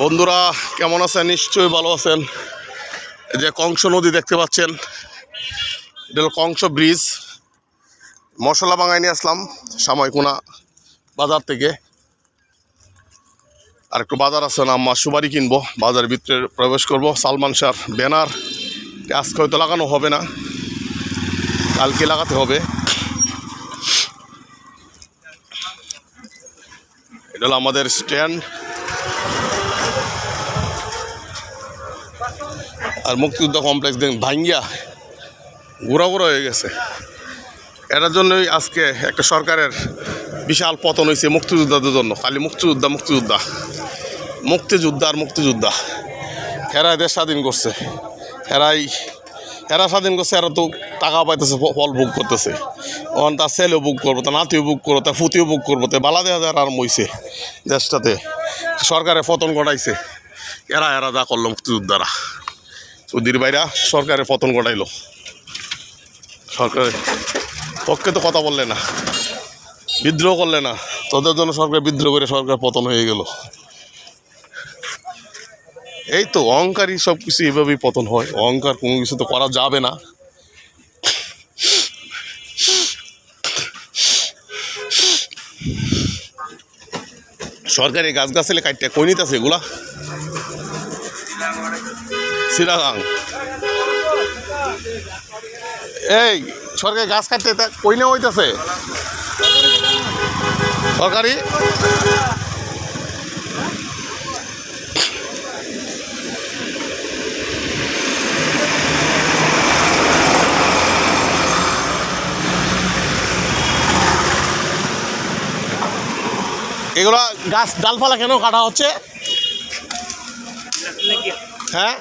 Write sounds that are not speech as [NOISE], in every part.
বন্ধুরা, কেমন আছেন? নিশ্চয়ই ভালো আছেন। যে কংস নদী দেখতে পাচ্ছেন। এটা হলো কংস ব্রিজ। মশলা বাঙাই নিয়ে আসলাম সাময়িকোনা বাজার থেকে। আর একটু বাজার আছে না আম্মা সুবারি কিনবো। বাজার ভিতরে প্রবেশ করব। সালমান শাহর ব্যানার। আজকে হয়তো লাগানো হবে না। কালকে লাগাতে হবে। এটা হলো আমাদের স্ট্যান্ড। আর মুক্তিযোদ্ধা কমপ্লেক্স দেখুন ভাঙ্গিয়া ঘোরা ঘোরা হয়ে গেছে। এটার জন্যই আজকে একটা সরকারের বিশাল পতন হয়েছে মুক্তিযোদ্ধাদের জন্য, খালি মুক্তিযোদ্ধা মুক্তিযোদ্ধা। মুক্তিযোদ্ধা আর মুক্তিযোদ্ধা। হেরাই দেশ স্বাধীন করছে। হেরাই এরা স্বাধীন করছে, এরা তো টাকা পাইতেছে ফল ভোগ করতেছে। ওখান তার ছেলেও বুক করব, তার নাতিও বুক করব, তার ফুতিও বুক করব, তাই বালা দেওয়া যায় আরাম হইছে দেশটাতে। সরকারে পতন ঘটাইছে। এরা এরা যা করল মুক্তিযোদ্ধারা। চৌধুরী ভাইরা, সরকারের পতন ঘটাইলো। সরকারের পক্ষে তো কথা বললে না, বিদ্রোহ করলে না, তোদের জন্য সরকার বিদ্রোহ করে সরকার পতন হয়ে গেল। এই তো অহংকারই সব কিছু এভাবেই পতন হয়, অহংকার কোনো কিছু তো করা যাবে না। সরকারি গাছ গাছালি কাটতে কই নিতেছে এগুলা? সিরাগাং এই, সরকারি গাছ কাটতে তা কই হইতেছে? সরকারি? এগুলা গাছ ডালপালা কেন কাটা হচ্ছে? হ্যাঁ?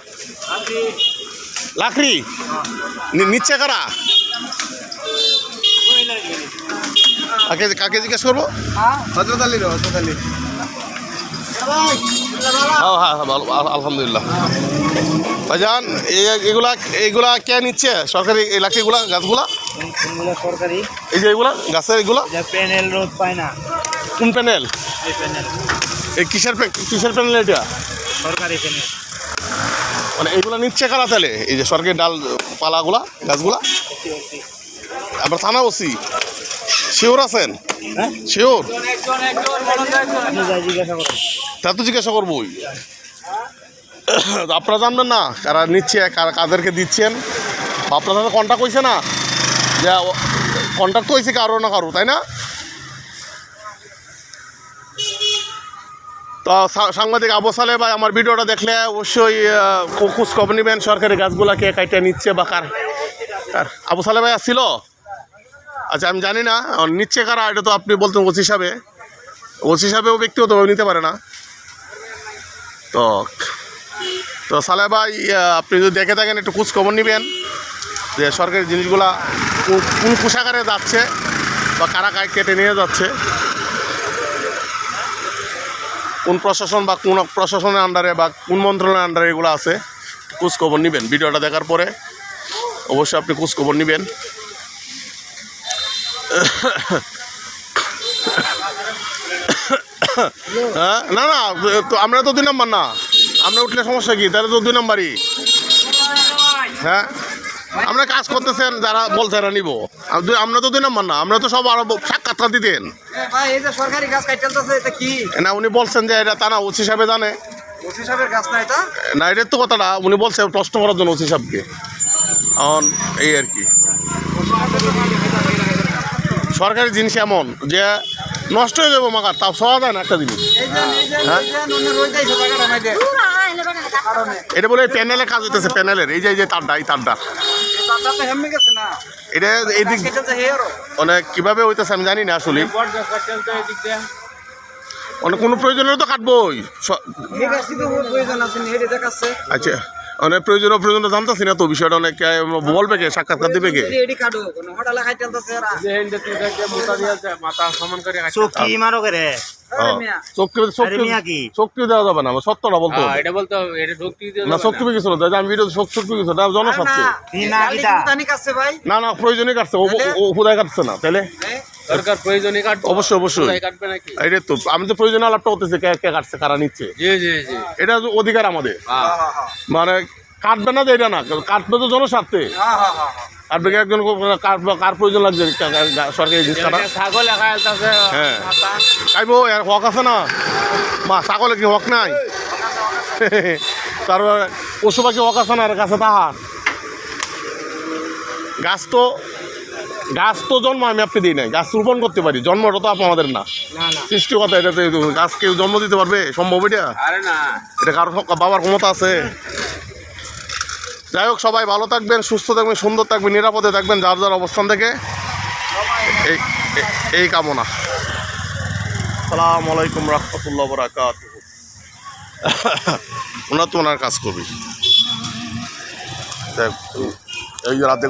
নি- নিচ্ছে কারা? কাকে কাকে জিজ্ঞেস করব? হজরত আলী হজরত আলী হ্যাঁ হ্যাঁ হ্যাঁ ভালো আলহামদুলিল্লাহ। ভাইজান এগুলা এগুলা কে নিচ্ছে? সরকারি এই লাকড়িগুলা গাছগুলা? সরকারি এই যে এগুলা গাছের এগুলা প্যানেল রোদ পায় না কোন প্যানেল? এই প্যানেল। এই কিসের কিসের প্যানেল এটা? সরকারি প্যানেল। মানে এইগুলা নিচ্ছে কারা তাহলে? এই যে সরকারি ডাল পালাগুলা গাছগুলা? আপনার থানা ওসি? শিওর আছেন? হ্যাঁ? শিওর? তা তো জিজ্ঞাসা করবোই। আপনারা জানবেন না কারা নিচ্ছে কারা কাদেরকে দিচ্ছেন। আপনার সাথে কন্ট্যাক্ট হয়েছে না? যে কন্ট্যাক্ট হয়েছে কারও না কারও তাই না? তো সাংবাদিক আবু সালে ভাই আমার ভিডিওটা দেখলে অবশ্যই আহ, খো- খোঁজ খবর নেবেন সরকারি গাছগুলাকে কাইটে নিচ্ছে বা কার? আবু সালে ভাই আসছিল? আচ্ছা আমি জানি না নিচ্ছে কারা এটা তো আপনি বলতেন ওসি হিসাবে ওসি হিসাবেও ব্যক্তিগতভাবে নিতে পারে না। তো তো সালে ভাই আপনি যদি দেখে থাকেন একটু খোঁজ খবর নেবেন যে সরকারি জিনিসগুলা কোন কোষাগারে যাচ্ছে বা কারা কেটে নিয়ে যাচ্ছে। কোন প্রশাসন বা কোন প্রশাসনের আন্ডারে বা কোন মন্ত্রণালয়ের আন্ডারে এগুলো আছে খোঁজ খবর নেবেন। ভিডিওটা দেখার পরে অবশ্যই আপনি খোঁজ খবর নেবেন। হ্যাঁ? না না, তো আমরা তো দুই নাম্বার না। আমরা উঠলে সমস্যা কি? তাহলে তো দুই নাম্বারই। হ্যাঁ? আমরা কাজ করতেছেন, যারা বলছে এরা নিব। আমরা তো দুই নাম্বার না। আমরা তো সব আরও সাক্ষাৎকার দিতেন? ভাই এই যে সরকারি গাছ কাটতেছে এটা কি? না উনি বলছেন যে এটা তা না ওসি সাহেবে জানে। না এটা? এটার তো কথাটা উনি বলছে প্রশ্ন করার জন্য ওসি সাহেবকে। এখন এই আর কি। সরকারি জিনিস এমন যে নষ্ট হয়ে যাব মাকার তাও সওয়া যায় না একটা জিনিস। হ্যাঁ? এটা বলে প্যানেলে কাজ হইতেছে প্যানেলের এই যে এই যে তারটা এই তারটা। এটা এই দিক কেটেছে হেয়ারও অনেক কীভাবে হইতেছে আমি জানি না আসলে। এদিক অনেক কোনো প্রয়োজন হলে তো কাটবোই আচ্ছা। অনেক প্রয়োজন প্রয়োজন জানতেছি না তো বিষয়টা অনেক বলবে কে সাক্ষাৎকার দিবে কে দেওয়া যাবে না সত্যটা বলতে না শক্তি কিছু না আমি ভিডিও শক্তি কিছু না জনস্বার্থে না না না প্রয়োজনই কাটছে ও ও- ও কাটছে না তাহলে প্রয়োজনে কাটবে অবশ্যই অবশ্যই। কাটবে নাকি? এটা তো আমি তো প্রয়োজন আলাপটা করতেছি কে কে কাটছে কারা নিচ্ছে? জি জি জি। এটা তো অধিকার আমাদের। মানে কাটবে না তো এটা না কাটবে তো জনস্বার্থে। কাটবে কি একজন কার প্রয়োজন লাগছে? সরকারি জিনিস কাটা ছাগল হ্যাঁ। হক আছে না? মা ছাগলে কি হক নাই? তারপর পশু পাখি হক আছে না? কাছে তাহার। গাছ তো গাছ তো জন্ম আমি আপনি দিই নাই। গাছ রোপণ করতে পারি জন্মটা তো আপ- আমাদের না সৃষ্টিকতা এটা তো গাছ কেউ জন্ম দিতে পারবে? সম্ভব এটা? এটা কারও বাবার ক্ষমতা আছে। যাই হোক সবাই ভালো থাকবেন সুস্থ থাকবেন সুন্দর থাকবেন নিরাপদে থাকবেন যার যার অবস্থান থেকে। এই এই- কামনা। সালাম আলাইকুম রহমতুল্লাহ বরাকাত ওনার [LAUGHS] তো ওনার কাজ করবি এই রাতে